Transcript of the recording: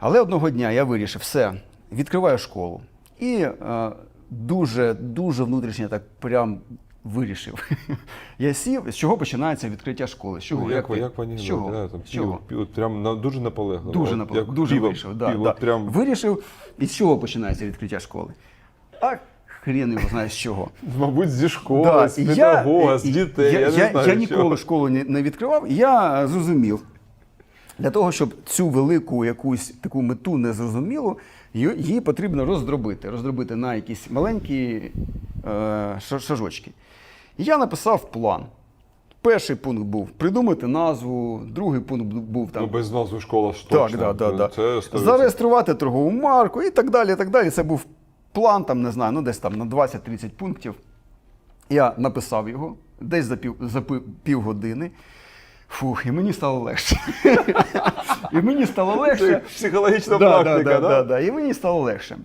Але одного дня я вирішив, все, відкриваю школу. І е, дуже, дуже внутрішньо так прям вирішив. Я сів, з чого починається відкриття школи? З чого? Ну, як, ви- як пані з чого? да, там, З чого? пів, пів, прям на, дуже наполегливо. Дуже наполегливо, дуже пиво- вирішив. Да, пиво да. Прям Вирішив, і з чого починається відкриття школи? А хрен його знає з чого. Мабуть, зі школи, Да, з педагога, з дітей. Я, Я, не знаю, я ніколи школу не, не відкривав. і Я зрозумів, для того, щоб цю велику якусь таку мету незрозумілу, її її потрібно роздробити. Роздробити на якісь маленькі е, шажочки. Я написав план. Перший пункт був придумати назву, другий пункт був там Ну, без назви школа ж так, да, да, да. Це Зареєструвати торгову марку і так далі. і так далі. Це був план, там, не знаю, ну десь там на 20-30 пунктів. Я написав його десь за, пів, за півгодини. Фух, і мені стало легше. і мені стало легше. Психологічна Да, практика, да, да, да? да, да. І мені стало легше.